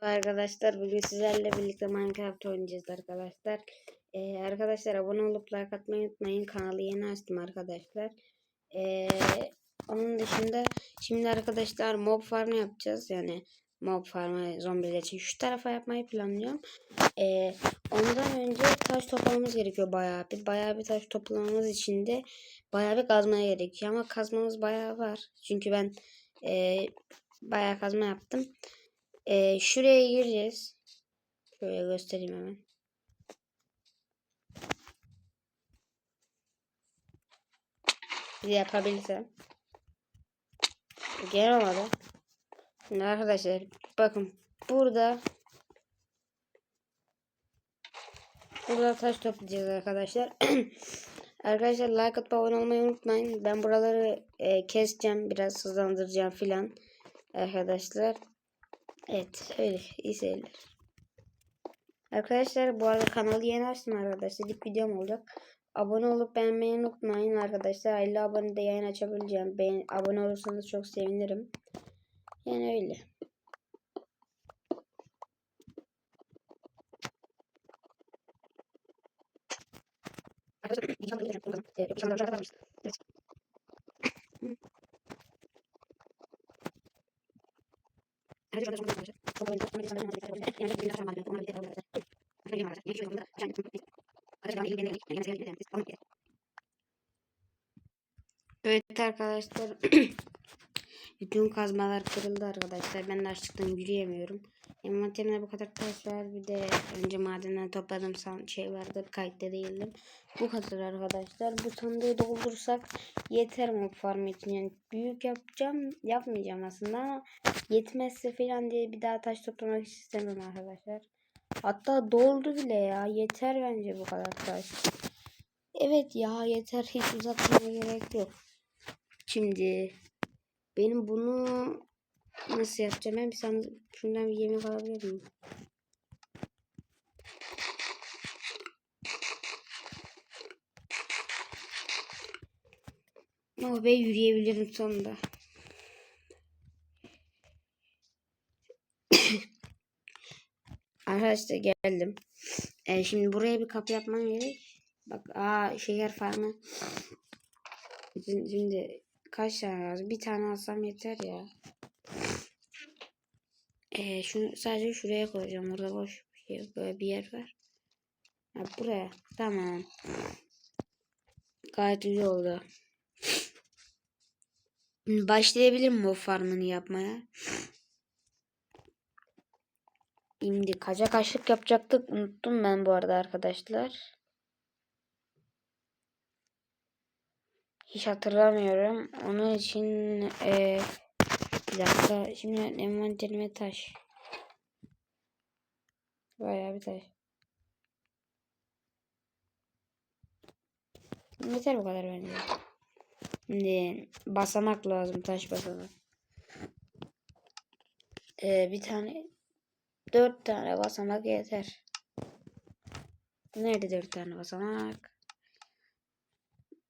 Arkadaşlar bugün sizlerle birlikte Minecraft oynayacağız arkadaşlar. Ee, arkadaşlar abone olup like atmayı unutmayın. Kanalı yeni açtım arkadaşlar. Ee, onun dışında şimdi arkadaşlar mob farmı yapacağız. Yani mob farmı zombiler için şu tarafa yapmayı planlıyorum. Ee, ondan önce taş toplamamız gerekiyor bayağı bir. Bayağı bir taş toplamamız için de bayağı bir kazmaya gerekiyor. Ama kazmamız bayağı var. Çünkü ben e, bayağı kazma yaptım. Ee, şuraya gireceğiz. Şöyle göstereyim hemen. Yapabilirsem. Gene olmadı. Arkadaşlar bakın burada burada taş toplayacağız arkadaşlar. arkadaşlar like atıp abone olmayı unutmayın. Ben buraları e, keseceğim. Biraz hızlandıracağım filan. Arkadaşlar. Evet öyle iyi seyirler. Arkadaşlar bu arada kanalı yeni açtım arkadaşlar. İlk videom olacak. Abone olup beğenmeyi unutmayın arkadaşlar. 50 abone de yayın açabileceğim. Beğen, abone olursanız çok sevinirim. Yani öyle. Evet arkadaşlar. Bütün kazmalar kırıldı arkadaşlar. Ben de açlıktan yürüyemiyorum. Envanterimde bu kadar taş. Bir de önce madenden topladığım şey vardı. Kayıtta değildim. Bu kadar arkadaşlar. Bu sandığı doldursak yeter mob farm için. Yani büyük yapacağım. Yapmayacağım aslında ama yetmezse falan diye bir daha taş toplamak istemem arkadaşlar. Hatta doldu bile ya. Yeter bence bu kadar taş. Evet ya yeter. Hiç uzatmaya gerek yok. Şimdi benim bunu nasıl yapacağım? Ben bir sen şundan bir yemek alabilir miyim? Oh be yürüyebilirim sonunda. Arkadaşlar geldim. Ee, şimdi buraya bir kapı yapmam gerek. Bak aa şeker farmı. Şimdi, kaç tane lazım? Bir tane alsam yeter ya. Ee, şunu sadece şuraya koyacağım. Burada boş bir şey böyle bir yer var. Ha, buraya. Tamam. Gayet iyi oldu. Başlayabilirim bu farmını yapmaya. Şimdi kaça kaşık yapacaktık. Unuttum ben bu arada arkadaşlar. Hiç hatırlamıyorum. Onun için e, bir dakika. Şimdi envanterime taş. Bayağı bir taş. Yeter bu kadar bence. Şimdi basamak lazım. Taş basamak. Ee, bir tane dört tane basamak yeter. Nerede dört tane basamak?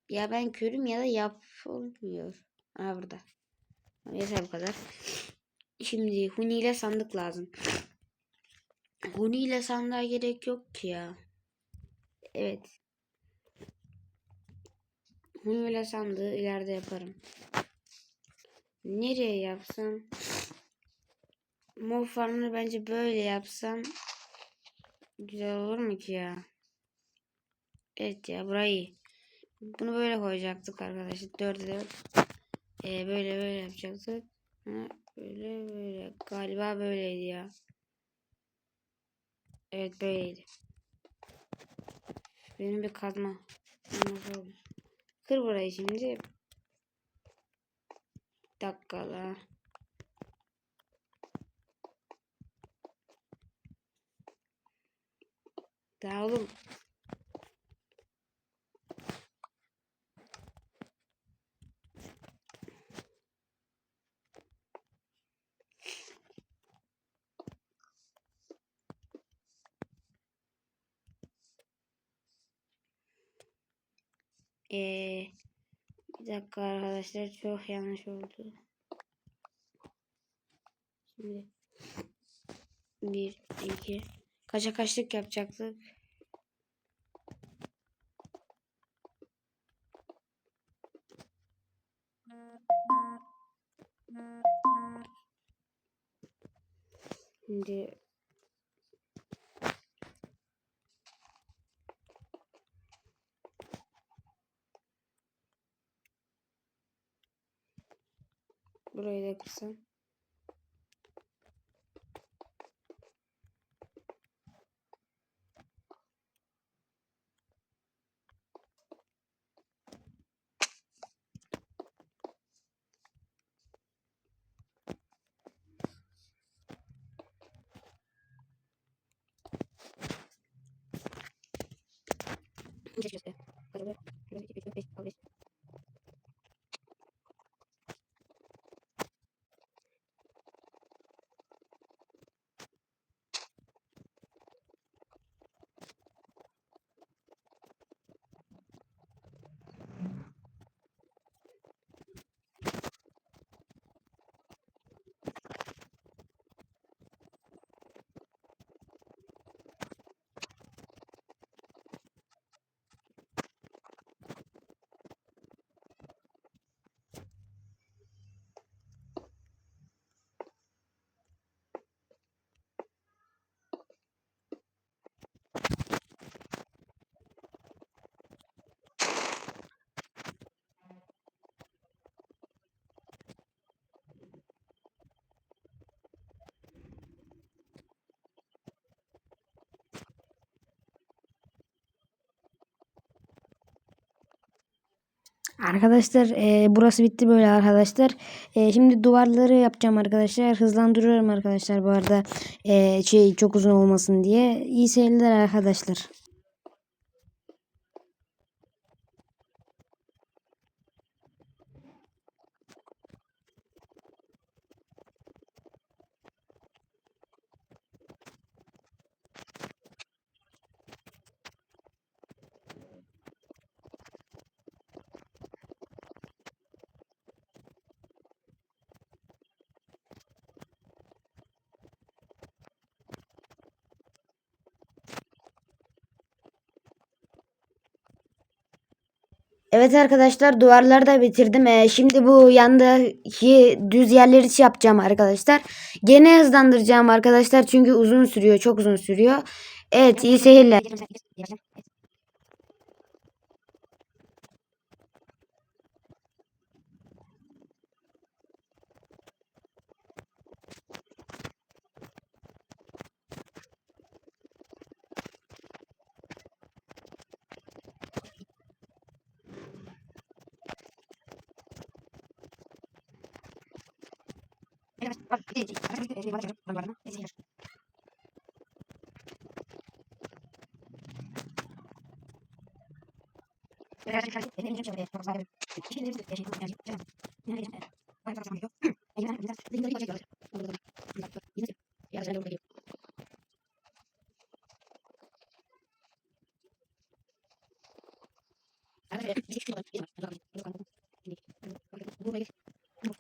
Ya ben körüm ya da yapılmıyor. Ha burada. Yeter bu kadar. Şimdi huni ile sandık lazım. Huni ile sandığa gerek yok ki ya. Evet. Huni ile sandığı ileride yaparım. Nereye yapsam? Mob farmını bence böyle yapsam güzel olur mu ki ya? Evet ya burayı. Bunu böyle koyacaktık arkadaşlar. 4'e 4. Ee, böyle böyle yapacaktık. Ha, böyle böyle. Galiba böyleydi ya. Evet böyleydi. Benim bir kazma. Kır burayı şimdi. Bir dakika la. Daha oğlum. Ee, bir dakika arkadaşlar çok yanlış oldu. Şimdi Bir, iki. Kaça kaçlık yapacaktık? Şimdi burayı da kırsam. Arkadaşlar e, burası bitti böyle arkadaşlar. E, şimdi duvarları yapacağım arkadaşlar. Hızlandırıyorum arkadaşlar bu arada. E, şey çok uzun olmasın diye. İyi seyirler arkadaşlar. Evet arkadaşlar duvarları da bitirdim. Ee, şimdi bu yandaki düz yerleri için yapacağım arkadaşlar. Gene hızlandıracağım arkadaşlar çünkü uzun sürüyor. Çok uzun sürüyor. Evet iyi seyirler. Gracias.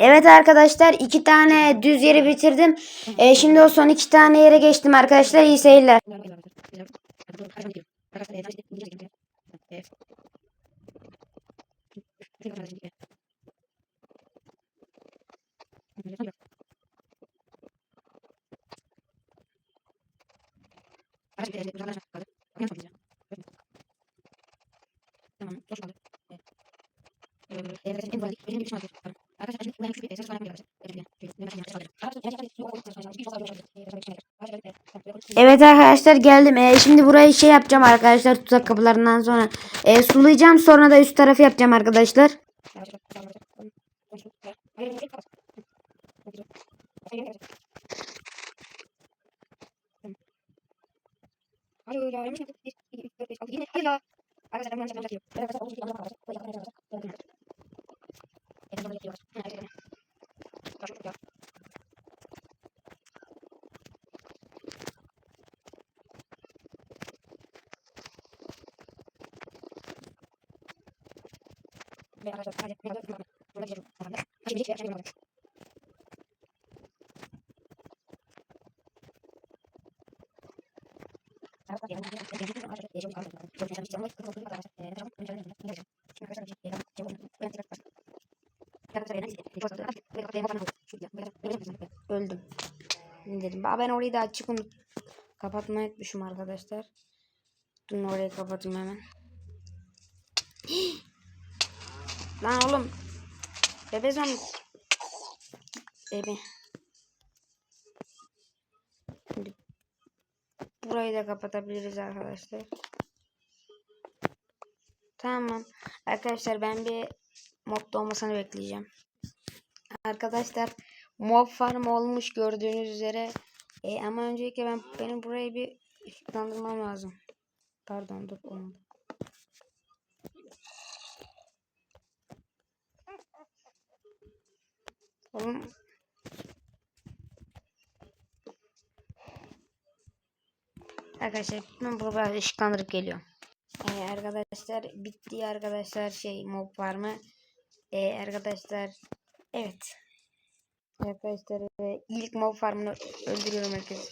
Evet arkadaşlar iki tane düz yeri bitirdim. Ee, şimdi o son iki tane yere geçtim arkadaşlar. İyi seyirler. Evet arkadaşlar geldim. Ee, şimdi burayı şey yapacağım arkadaşlar tuzak kapılarından sonra. Ee, sulayacağım sonra da üst tarafı yapacağım arkadaşlar. Arkadaşlar Ve arkadaşlar sadece bir anda durmamak. Burada bir şey yok. Tamamdır. Hiçbir şey yaşamıyorum. Gracias. Öldüm. Dedim. Ben orayı da açık unut. Kapatmayı unutmuşum arkadaşlar. Dur orayı kapatayım hemen. Lan oğlum. Bebe zombi. Bebe. Şimdi burayı da kapatabiliriz arkadaşlar. Tamam. Arkadaşlar ben bir mob doğmasını bekleyeceğim. Arkadaşlar mob farm olmuş gördüğünüz üzere. E, ama öncelikle ben benim burayı bir ışıklandırmam lazım. Pardon dur olmadı. Oğlum Arkadaşlar ben biraz ışıklandırıp geliyorum. Ee, arkadaşlar bitti arkadaşlar şey mob var mı? Ee, arkadaşlar evet. Arkadaşlar e, ilk mob farmını öldürüyorum herkes.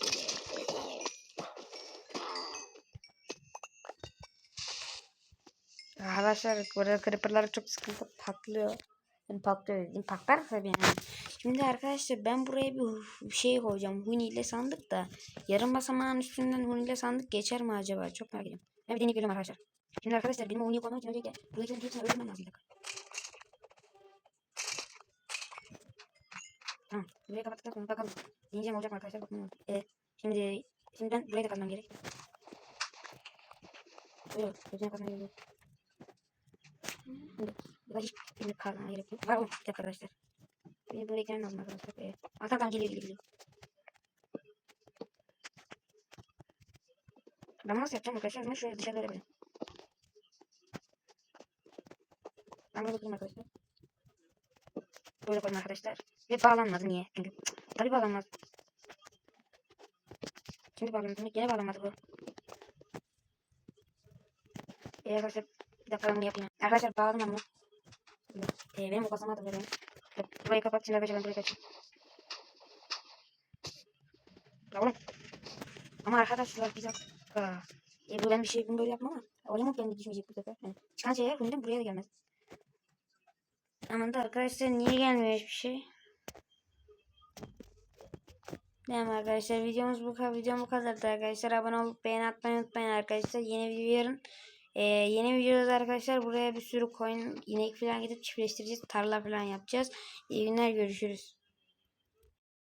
Arkadaşlar burada creeperlar çok sıkıntı patlıyor. Yani patlıyor dediğim patlar tabii yani. Şimdi arkadaşlar ben buraya bir şey koyacağım. Huni ile sandık da yarım basamağın üstünden Huni ile sandık geçer mi acaba? Çok merak ediyorum. Bir deneyip arkadaşlar. Şimdi arkadaşlar benim Huni'yi koymam için öncelikle buradakilerin hepsini öldürmem lazım. bir dakika. Tamam. Burayı kapattıktan sonra bakalım. Deneyeceğim olacak arkadaşlar? Lazım. Ee, şimdi, şimdi ben burayı da kazmam gerek. Böyle gözüne kazmam gerek. Şimdi burada hiç bir kazmam gerek yok. Var oğlum. Bir dakika arkadaşlar. Benim böyle eklemem lazım arkadaşlar. Ee, arkadan geliyor geliyor geliyor. Ben nasıl yapacağım arkadaşlar? Ben şöyle dışarıda öyle Ben bunu buldum arkadaşlar. Böyle koydum arkadaşlar. Ve bağlanmadı niye? Çünkü tabii bağlanmaz. Şimdi bağlanmadı. Yine bağlanmadı bu. Ee, arkadaşlar bir dakika ben bunu yapayım. Arkadaşlar bağladım ben bunu. Ee, benim basamadım benim. Burayı kapat. Şimdi arkadaşlar ben burayı kaçayım. Oğlum. Ama arkadaşlar bir dakika. E, bu ben bir şey bunu böyle yapmam ama. Oraya mı kendi düşmeyecek bu sefer? Yani çıkan şeyler bundan buraya da gelmez. Aman da arkadaşlar niye gelmiyor hiçbir şey? Tamam arkadaşlar videomuz bu kadar. Videom bu kadardı arkadaşlar. Abone olup beğeni atmayı unutmayın arkadaşlar. Yeni video yarın. Ee, yeni videoda arkadaşlar buraya bir sürü koyun inek falan gidip çiftleştireceğiz. Tarla falan yapacağız. İyi günler görüşürüz.